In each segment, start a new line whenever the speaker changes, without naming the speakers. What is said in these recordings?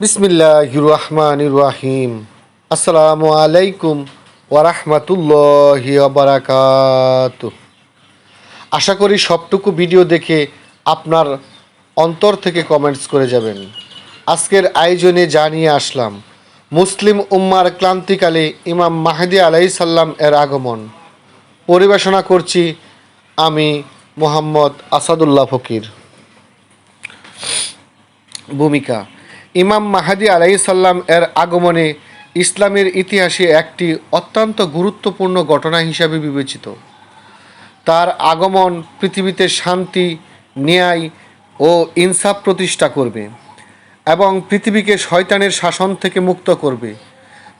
বিসমিল্লাহ রহমান রাহিম। আসসালামু আলাইকুম ওরহমতুল্লাহি বারাকাত আশা করি সবটুকু ভিডিও দেখে আপনার অন্তর থেকে কমেন্টস করে যাবেন। আজকের আয়োজনে জানিয়ে আসলাম, মুসলিম উম্মার ক্লান্তিকালে ইমাম মাহাদি আলাই সাল্লাম এর আগমন। পরিবেশনা করছি আমি মোহাম্মদ আসাদুল্লাহ ফকির। ভূমিকা ইমাম মাহাদি আলাইসাল্লাম এর আগমনে ইসলামের ইতিহাসে একটি অত্যন্ত গুরুত্বপূর্ণ ঘটনা হিসাবে বিবেচিত। তার আগমন পৃথিবীতে শান্তি, ন্যায় ও ইনসাফ প্রতিষ্ঠা করবে এবং পৃথিবীকে শয়তানের শাসন থেকে মুক্ত করবে।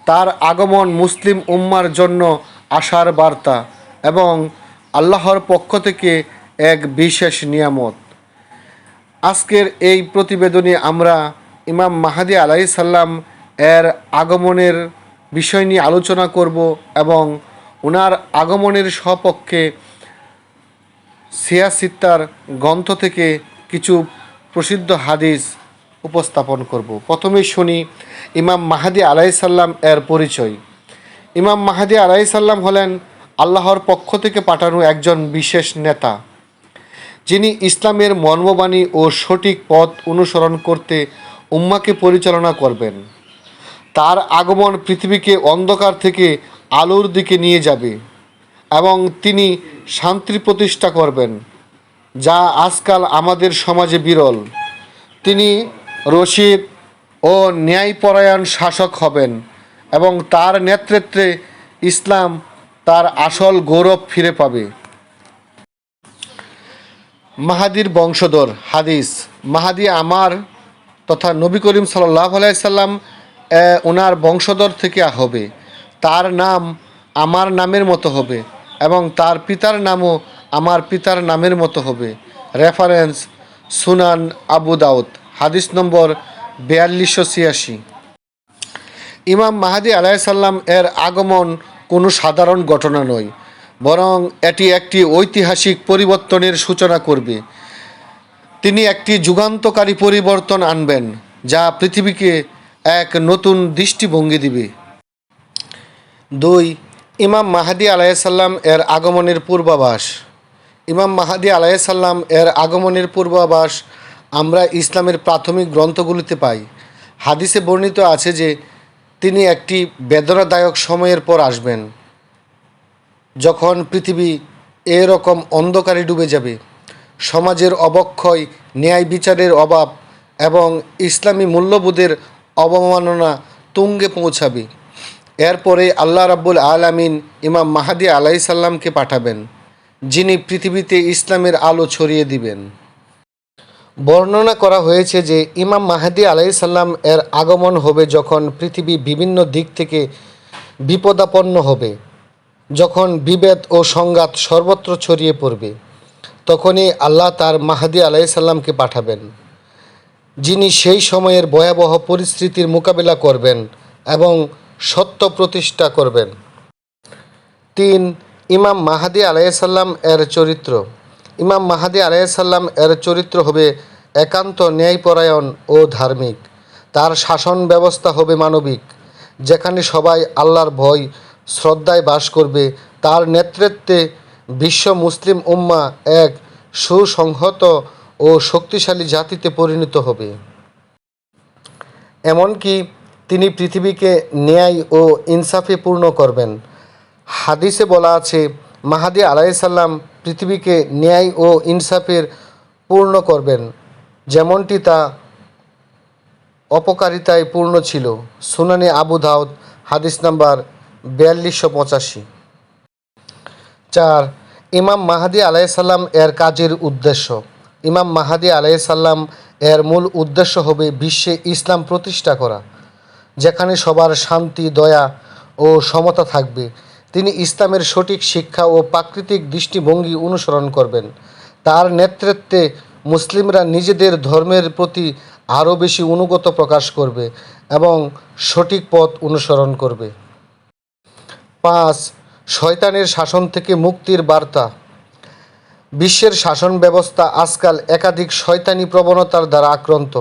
তার আগমন মুসলিম উম্মার জন্য আশার বার্তা এবং আল্লাহর পক্ষ থেকে এক বিশেষ নিয়ামত। আজকের এই প্রতিবেদনে আমরা ইমাম মাহাদি আলাই সাল্লাম এর আগমনের বিষয় নিয়ে আলোচনা করব এবং ওনার আগমনের সপক্ষে সিয়াসিত্তার গ্রন্থ থেকে কিছু প্রসিদ্ধ হাদিস উপস্থাপন করব। প্রথমে শুনি ইমাম মাহাদি আলাই সাল্লাম এর পরিচয়। ইমাম মাহাদি আলাই সাল্লাম হলেন আল্লাহর পক্ষ থেকে পাঠানো একজন বিশেষ নেতা, যিনি ইসলামের মর্মবাণী ও সঠিক পথ অনুসরণ করতে উম্মাকে পরিচালনা করবেন। তার আগমন পৃথিবীকে অন্ধকার থেকে আলোর দিকে নিয়ে যাবে এবং তিনি শান্তি প্রতিষ্ঠা করবেন, যা আজকাল আমাদের সমাজে বিরল। তিনি রশিদ ও ন্যায়পরায়ণ শাসক হবেন এবং তার নেতৃত্বে ইসলাম তার আসল গৌরব ফিরে পাবে। মাহাদির বংশধর হাদিস, মাহাদি আমার তথা নবী করিম সাল্লাহ আলাইসাল্লাম ওনার বংশধর থেকে হবে। তার নাম আমার নামের মতো হবে এবং তার পিতার নামও আমার পিতার নামের মতো হবে। রেফারেন্স সুনান আবু দাউদ, হাদিস নম্বর বিয়াল্লিশশো ছিয়াশি। ইমাম মাহাদি আলাইসাল্লাম এর আগমন কোনো সাধারণ ঘটনা নয়, বরং এটি একটি ঐতিহাসিক পরিবর্তনের সূচনা করবে। তিনি একটি যুগান্তকারী পরিবর্তন আনবেন, যা পৃথিবীকে এক নতুন দৃষ্টিভঙ্গি দিবে। দুই, ইমাম মাহাদি আলাইসাল্লাম এর আগমনের পূর্বাভাস। ইমাম মাহাদি আলাইসাল্লাম এর আগমনের পূর্বাভাস আমরা ইসলামের প্রাথমিক গ্রন্থগুলিতে পাই। হাদিসে বর্ণিত আছে যে তিনি একটি বেদনাদায়ক সময়ের পর আসবেন, যখন পৃথিবী এরকম অন্ধকারে ডুবে যাবে। সমাজের অবক্ষয়, ন্যায় বিচারের অভাব এবং ইসলামী মূল্যবোধের অবমাননা তুঙ্গে পৌঁছাবে। এরপরে আল্লাহ রাব্বুল আলামিন ইমাম মাহাদি আলাই সাল্লামকে পাঠাবেন, যিনি পৃথিবীতে ইসলামের আলো ছড়িয়ে দিবেন। বর্ণনা করা হয়েছে যে ইমাম মাহাদি আলাই সাল্লাম এর আগমন হবে যখন পৃথিবী বিভিন্ন দিক থেকে বিপদাপন্ন হবে, যখন বিভেদ ও সংঘাত সর্বত্র ছড়িয়ে পড়বে। তখনই আল্লাহ তার মাহাদি আলাইসাল্লামকে পাঠাবেন। যিনি সেই সময়ের ভয়াবহ পরিস্থিতির মোকাবিলা করবেন এবং সত্য প্রতিষ্ঠা করবেন। তিন, ইমাম মাহাদি আলাইসাল্লাম এর চরিত্র। ইমাম মাহাদি আলাইসাল্লাম এর চরিত্র হবে একান্ত ন্যায়পরায়ণ ও ধার্মিক। তার শাসন ব্যবস্থা হবে মানবিক, যেখানে সবাই আল্লাহর ভয়, শ্রদ্ধায় বাস করবে, তার নেতৃত্বে বিশ্ব মুসলিম উম্মা এক সুসংহত ও শক্তিশালী জাতিতে পরিণত হবে। এমনকি তিনি পৃথিবীকে ন্যায় ও ইনসাফে পূর্ণ করবেন। হাদিসে বলা আছে, মাহাদি আলাইসাল্লাম পৃথিবীকে ন্যায় ও ইনসাফের পূর্ণ করবেন। যেমনটি তা অপকারিতায় পূর্ণ ছিল। সুনানি আবু দাউদ, হাদিস নাম্বার বিয়াল্লিশশো পঁচাশি। চার, ইমাম মাহাদি আলাইসাল্লাম এর কাজের উদ্দেশ্য। ইমাম মাহাদি আলাইসাল্লাম এর মূল উদ্দেশ্য হবে বিশ্বে ইসলাম প্রতিষ্ঠা করা, যেখানে সবার শান্তি, দয়া ও সমতা থাকবে। তিনি ইসলামের সঠিক শিক্ষা ও প্রাকৃতিক দৃষ্টিভঙ্গি অনুসরণ করবেন। তার নেতৃত্বে মুসলিমরা নিজেদের ধর্মের প্রতি আরও বেশি অনুগত প্রকাশ করবে এবং সঠিক পথ অনুসরণ করবে। পাঁচ শয়তানের শাসন থেকে মুক্তির বার্তা। বিশ্বের শাসন ব্যবস্থা আজকাল একাধিক শয়তানি প্রবণতার দ্বারা আক্রান্ত।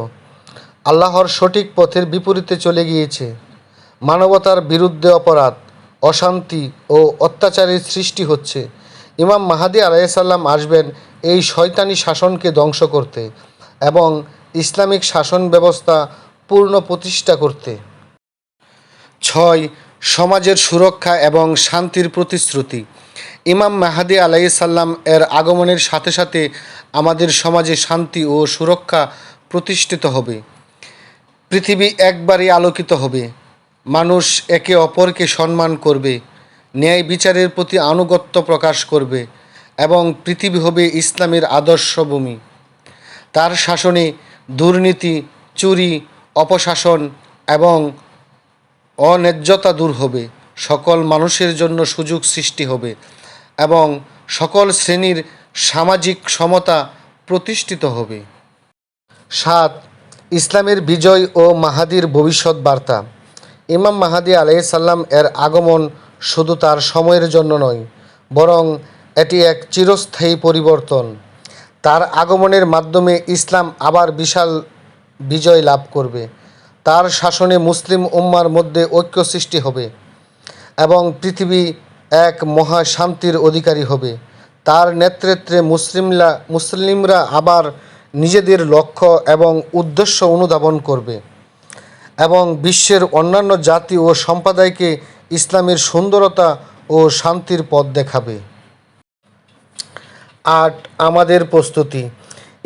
আল্লাহর সঠিক পথের বিপরীতে চলে গিয়েছে। মানবতার বিরুদ্ধে অপরাধ, অশান্তি ও অত্যাচারের সৃষ্টি হচ্ছে। ইমাম মাহাদি আলাইসাল্লাম আসবেন এই শয়তানি শাসনকে ধ্বংস করতে এবং ইসলামিক শাসন ব্যবস্থা পূর্ণ প্রতিষ্ঠা করতে। ছয় সমাজের সুরক্ষা এবং শান্তির প্রতিশ্রুতি। ইমাম মাহাদি আলাইসাল্লাম এর আগমনের সাথে সাথে আমাদের সমাজে শান্তি ও সুরক্ষা প্রতিষ্ঠিত হবে। পৃথিবী একবারই আলোকিত হবে। মানুষ একে অপরকে সম্মান করবে, ন্যায় বিচারের প্রতি আনুগত্য প্রকাশ করবে এবং পৃথিবী হবে ইসলামের আদর্শ ভূমি। তার শাসনে দুর্নীতি, চুরি, অপশাসন এবং অন্যায্যতা দূর হবে, সকল মানুষের জন্য সুযোগ সৃষ্টি হবে এবং সকল শ্রেণির সামাজিক সমতা প্রতিষ্ঠিত হবে। সাত, ইসলামের বিজয় ও মাহাদির ভবিষ্যৎ বার্তা। ইমাম মাহাদি আলাইসাল্লাম এর আগমন শুধু তার সময়ের জন্য নয়, বরং এটি এক চিরস্থায়ী পরিবর্তন। তার আগমনের মাধ্যমে ইসলাম আবার বিশাল বিজয় লাভ করবে। তার শাসনে মুসলিম উম্মার মধ্যে ঐক্য সৃষ্টি হবে এবং পৃথিবী এক মহা শান্তির অধিকারী হবে। তার নেতৃত্বে মুসলিমরা মুসলিমরা আবার নিজেদের লক্ষ্য এবং উদ্দেশ্য অনুধাবন করবে এবং বিশ্বের অন্যান্য জাতি ও সম্প্রদায়কে ইসলামের সুন্দরতা ও শান্তির পথ দেখাবে। আট, আমাদের প্রস্তুতি।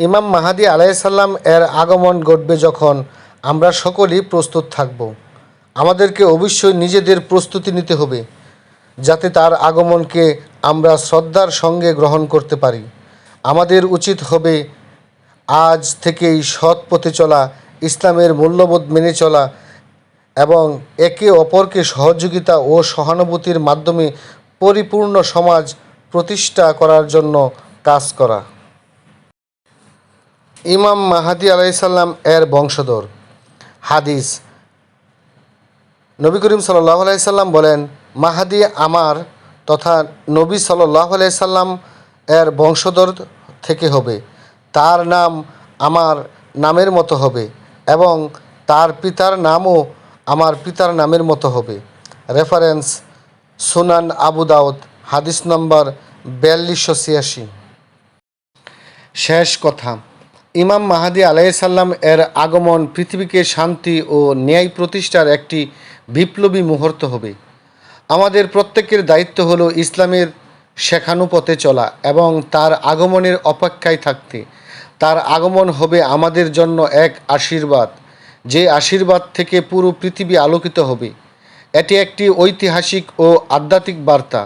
ইমাম মাহাদি আলাইসাল্লাম এর আগমন ঘটবে যখন আমরা সকলেই প্রস্তুত থাকব। আমাদেরকে অবশ্যই নিজেদের প্রস্তুতি নিতে হবে, যাতে তার আগমনকে আমরা শ্রদ্ধার সঙ্গে গ্রহণ করতে পারি। আমাদের উচিত হবে আজ থেকেই সৎ পথে চলা, ইসলামের মূল্যবোধ মেনে চলা এবং একে অপরকে সহযোগিতা ও সহানুভূতির মাধ্যমে পরিপূর্ণ সমাজ প্রতিষ্ঠা করার জন্য কাজ করা। ইমাম মাহাদি আলাইসাল্লাম এর বংশধর। হাদিস। নবী করিম সাল্লাহ আলাইসাল্লাম বলেন, মাহাদি আমার তথা নবী সাল্লাহ আলাইসাল্লাম এর বংশধর থেকে হবে। তার নাম আমার নামের মতো হবে এবং তার পিতার নামও আমার পিতার নামের মতো হবে। রেফারেন্স সুনান আবু দাউদ, হাদিস নম্বর বিয়াল্লিশশো ছিয়াশি। শেষ কথা। ইমাম মাহাদি আলাইসাল্লাম এর আগমন পৃথিবীকে শান্তি ও ন্যায় প্রতিষ্ঠার একটি বিপ্লবী মুহূর্ত হবে। আমাদের প্রত্যেকের দায়িত্ব হলো ইসলামের শেখানো পথে চলা এবং তার আগমনের অপেক্ষায় থাকতে। তার আগমন হবে আমাদের জন্য এক আশীর্বাদ, যে আশীর্বাদ থেকে পুরো পৃথিবী আলোকিত হবে। এটি একটি ঐতিহাসিক ও আধ্যাত্মিক বার্তা,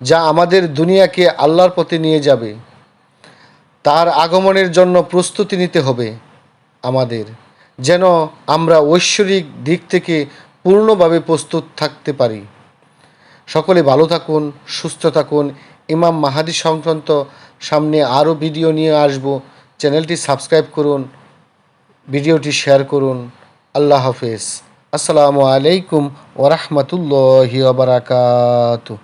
যা আমাদের দুনিয়াকে আল্লাহর পথে নিয়ে যাবে। তার আগমনের জন্য প্রস্তুতি নিতে হবে আমাদের, যেন আমরা ঐশ্বরিক দিক থেকে পূর্ণভাবে প্রস্তুত থাকতে পারি। সকলে ভালো থাকুন, সুস্থ থাকুন। ইমাম মাহাদি সংক্রান্ত সামনে আরও ভিডিও নিয়ে আসব। চ্যানেলটি সাবস্ক্রাইব করুন, ভিডিওটি শেয়ার করুন। আল্লাহ হাফেজ। আসসালামু আলাইকুম ওরহমতুল্লাহি ওবরাকাতু